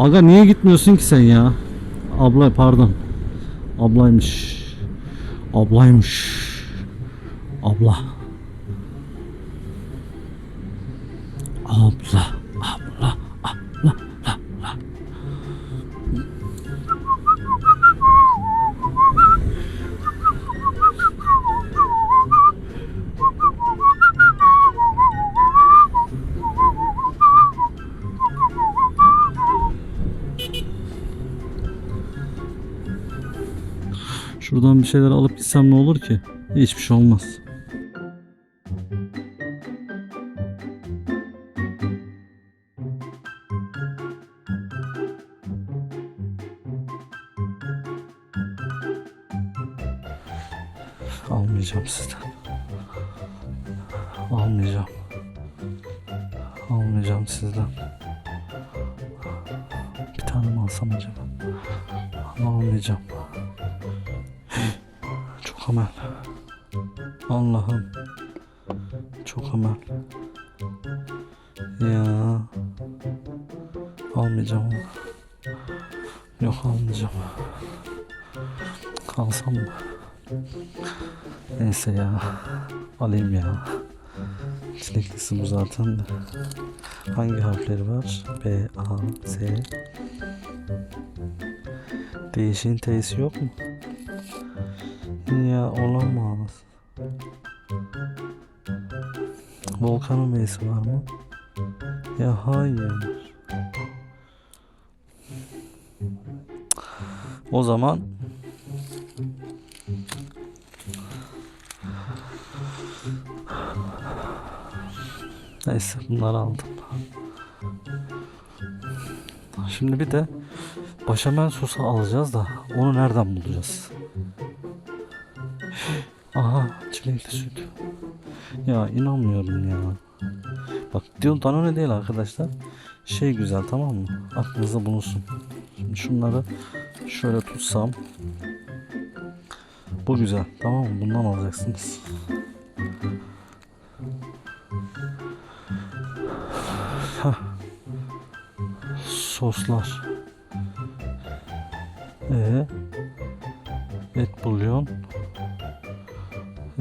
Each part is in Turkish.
Aga niye gitmiyorsun ki sen ya? Abla pardon. Ablaymış. Ablaymış. Abla. Şeyler alıp gitsem ne olur ki? Hiçbir şey olmaz. Almayacağım sizden. Almayacağım. Almayacağım sizden. Bir tane mi alsam acaba? Almayacağım. Amel. Allah'ım. Çok amel. Ya. Almayacağım. Yok almayacağım. Alsam mı? Neyse ya. Alayım ya. Çileklisi bu zaten. Hangi harfleri var? B, A, Z. Değişin T'si yok mu? Ya olamaz. Volkan'ın V'si var mı? Ya hayır. O zaman Neyse bunları aldım. Şimdi bir de Başamel sosu alacağız da onu nereden bulacağız? Çilekli süt. Ya inanmıyorum ya. Bak diyor Danone değil arkadaşlar. Şey güzel tamam mı? Aklınızda bulunsun. Şimdi şunları şöyle tutsam. Bu güzel tamam mı? Bundan alacaksınız. Soslar. Ee, et bulyon.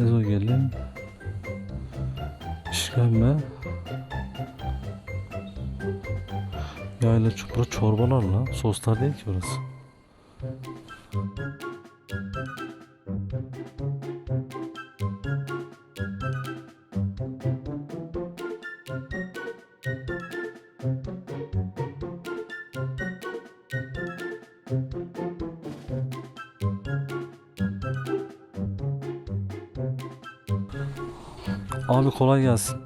Ezogelin. İşkembe. Yayla çupra çorbalarla. Soslar değil ki orası. Abi kolay gelsin.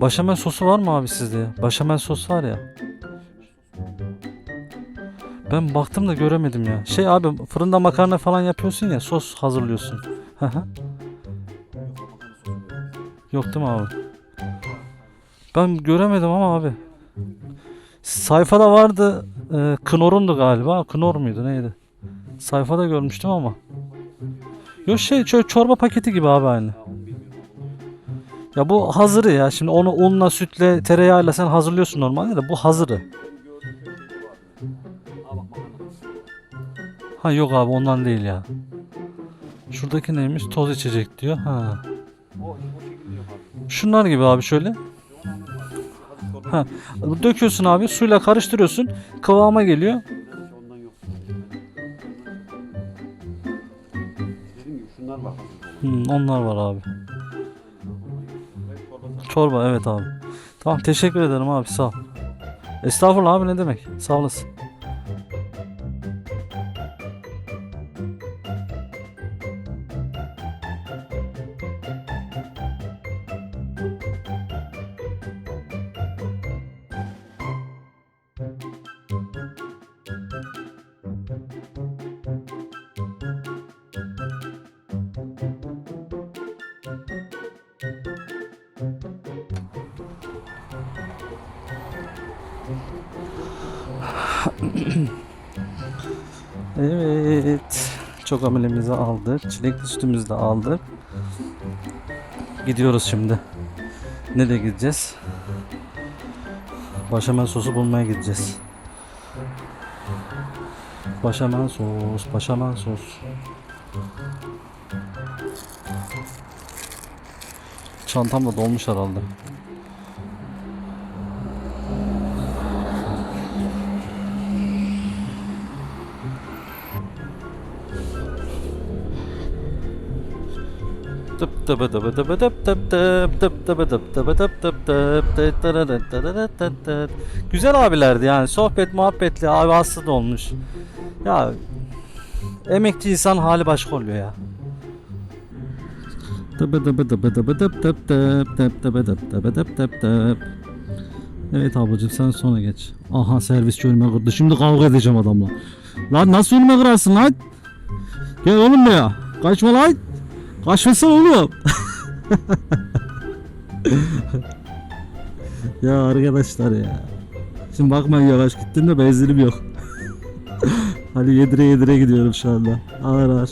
Başamel sosu var mı abi sizde? Başamel sos var ya. Ben baktım da göremedim ya. Şey abi fırında makarna falan yapıyorsun ya sos hazırlıyorsun. Yok değil mi abi? Ben göremedim ama abi. Sayfada vardı. E, Knorr'undu galiba. Knor muydu neydi? Sayfada görmüştüm ama. Yok şey çorba paketi gibi abi aynı. Ya bu hazırı ya. Şimdi onu unla, sütle, tereyağıyla sen hazırlıyorsun normalde de bu hazırı. Ha yok abi ondan değil ya. Şuradaki neymiş? Toz içecek diyor. Ha. Şunlar gibi abi şöyle. Ha. Döküyorsun abi suyla karıştırıyorsun. Kıvama geliyor. Hmm, onlar var abi. Çorba evet abi. Tamam teşekkür ederim abi sağ ol. Estağfurullah abi ne demek. Sağ olasın. Evet. Çok amelimizi aldık. Çilekli sütümüzü de aldık. Gidiyoruz şimdi. Nereye gideceğiz? Başamel sosu bulmaya gideceğiz. başaman sos, başaman sos. Çantam da dolmuş herhalde. Tıp tıp tıp tıp tıp tıp tıp tıp tıp tıt tırırıt tırırıt tıt tıt. Güzel abilerdi yani sohbet muhabbetli abi hasta da olmuş. Ya emekçi insan hali başka oluyor ya. Tıbı tıbı tıbı tıbı tıp tıp tıp tıp tıbı tıp tıbı tıp tıp tıp. Evet ablacığım sen sonra geç. Aha servisçi önüme kırdı. Şimdi kavga edeceğim adamla. Lan nasıl önüme kırarsın lan? Gel oğlum buraya. Kaçma lan. Kaçmasana oğlum. ya arkadaşlar ya. Şimdi bakmayın yavaş gittim de benzinim yok. Hadi yedire yedire gidiyorum şu anda. Ağır ağır.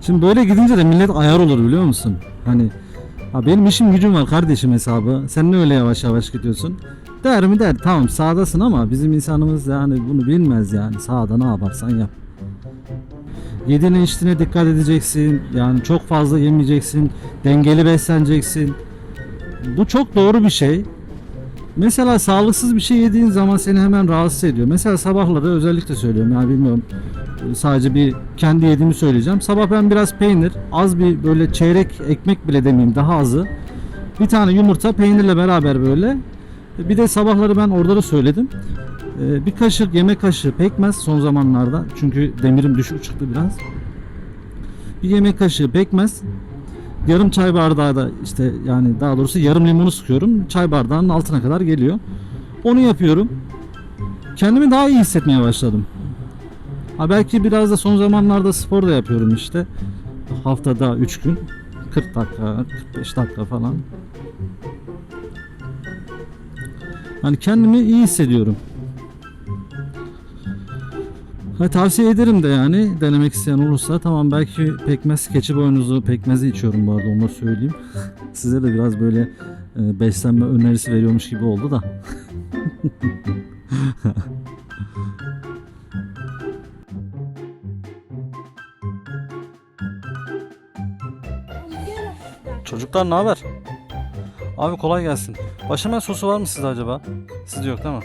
Şimdi böyle gidince de millet ayar olur biliyor musun? Hani ha benim işim gücüm var kardeşim hesabı. Sen ne öyle yavaş yavaş gidiyorsun? Der mi der. Tamam sağdasın ama bizim insanımız yani bunu bilmez yani. Sağda ne yaparsan yap. Yediğine içtiğine dikkat edeceksin. Yani çok fazla yemeyeceksin. Dengeli besleneceksin. Bu çok doğru bir şey. Mesela sağlıksız bir şey yediğin zaman seni hemen rahatsız ediyor. Mesela sabahları özellikle söylüyorum yani bilmiyorum. Sadece bir kendi yediğimi söyleyeceğim. Sabah ben biraz peynir, az bir böyle çeyrek ekmek bile demeyeyim daha azı. Bir tane yumurta peynirle beraber böyle. Bir de sabahları ben orada da söyledim. Ee, bir kaşık yemek kaşığı pekmez son zamanlarda. Çünkü demirim düşük çıktı biraz. Bir yemek kaşığı pekmez. Yarım çay bardağı da işte yani daha doğrusu yarım limonu sıkıyorum. Çay bardağının altına kadar geliyor. Onu yapıyorum. Kendimi daha iyi hissetmeye başladım. Ha belki biraz da son zamanlarda spor da yapıyorum işte. Haftada 3 gün. 40 dakika, 45 dakika falan. Hani kendimi iyi hissediyorum. Ha, tavsiye ederim de yani denemek isteyen olursa tamam belki pekmez keçi boynuzu pekmezi içiyorum bu arada onu da söyleyeyim. Size de biraz böyle e, beslenme önerisi veriyormuş gibi oldu da. Çocuklar ne haber? Abi kolay gelsin. Başamel sosu var mı sizde acaba? Sizde yok değil mi?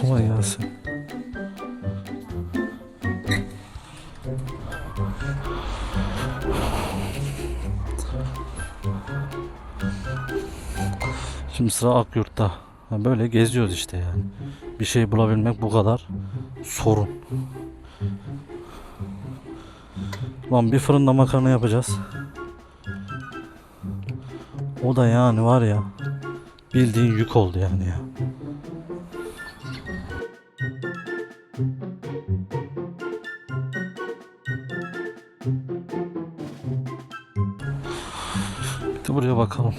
Kolay gelsin. Şimdi sıra Akyurt'ta. Böyle geziyoruz işte yani. Bir şey bulabilmek bu kadar sorun. Lan bir fırında makarna yapacağız. O da yani var ya bildiğin yük oldu yani ya. Bakalım.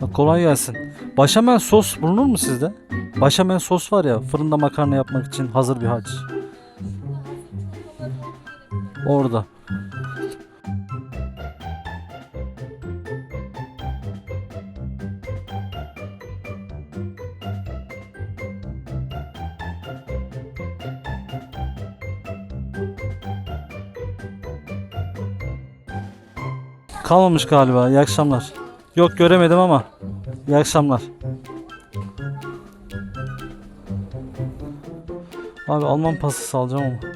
Ya kolay gelsin. Başamel sos bulunur mu sizde? Başamel sos var ya fırında makarna yapmak için hazır bir haç. Orada. Kalmamış galiba. İyi akşamlar. Yok göremedim ama. İyi akşamlar. Abi Alman pastası alacağım ama.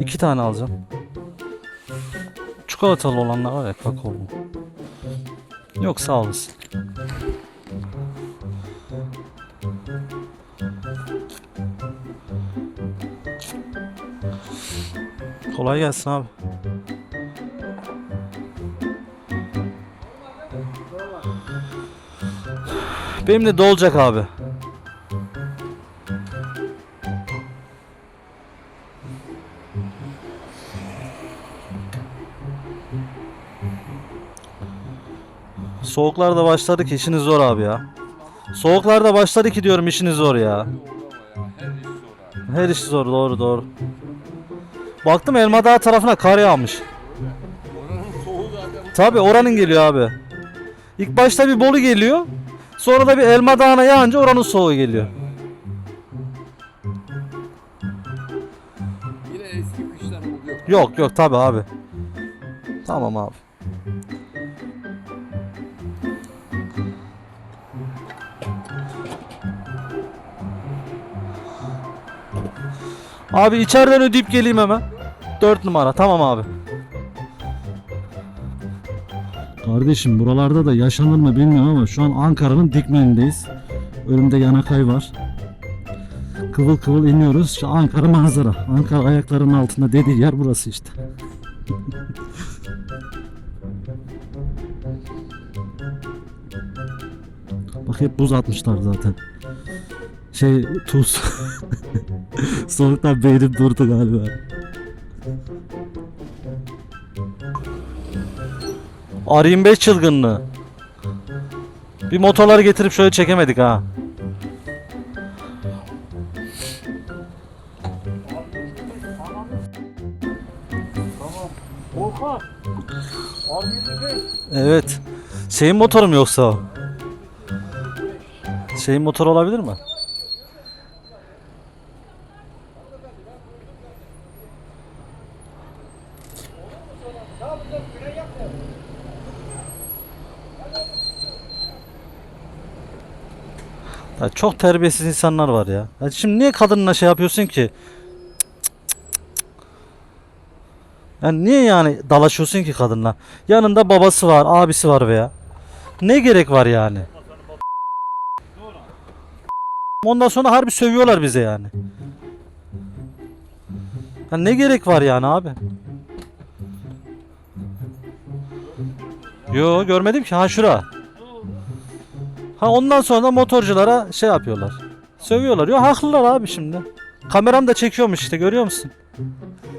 İki tane alacağım. Çikolatalı olanlar var ya kakaolu. Yok sağ olasın. Kolay gelsin abi. Benim de dolacak abi. Soğuklarda başladı ki işiniz zor abi ya. Soğuklarda başladı ki diyorum işiniz zor ya. Her iş zor doğru doğru. Baktım Elmadağ tarafına kar yağmış. Tabi oranın geliyor abi. İlk başta bir Bolu geliyor. Sonra da bir Elma Dağı'na yağınca oranın soğuğu geliyor. Yine eski kışlar oluyor. Yok yok tabi abi. Tamam abi. Abi içeriden ödeyip geleyim hemen. 4 numara tamam abi. Kardeşim buralarda da yaşanır mı bilmiyorum ama şu an Ankara'nın dikmenindeyiz. Önümde Yanakay var. Kıvıl kıvıl iniyoruz. Şu Ankara manzara. Ankara ayaklarının altında dediği yer burası işte. Bak hep buz atmışlar zaten. Şey tuz. Soğuktan beynim durdu galiba. R25 çılgınlığı. Bir motorları getirip şöyle çekemedik ha. Volkan. R25. Evet. Şeyin motoru mu yoksa o? Şeyin motoru olabilir mi? Ya çok terbiyesiz insanlar var ya. ya. Şimdi niye kadınla şey yapıyorsun ki? Yani niye yani dalaşıyorsun ki kadınla? Yanında babası var, abisi var veya. Ne gerek var yani? Ondan sonra harbi sövüyorlar bize yani. Ya ne gerek var yani abi? Yo görmedim ki ha şura. Ha ondan sonra motorculara şey yapıyorlar. Sövüyorlar. Yo haklılar abi şimdi. Kameram da çekiyormuş işte görüyor musun?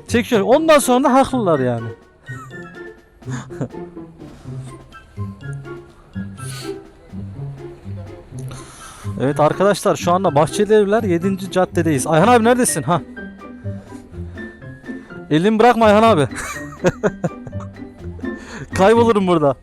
Çekiyor. Ondan sonra da haklılar yani. evet arkadaşlar şu anda Bahçeli Evler 7. caddedeyiz. Ayhan abi neredesin? Ha. Elimi bırakma Ayhan abi. Kaybolurum burada.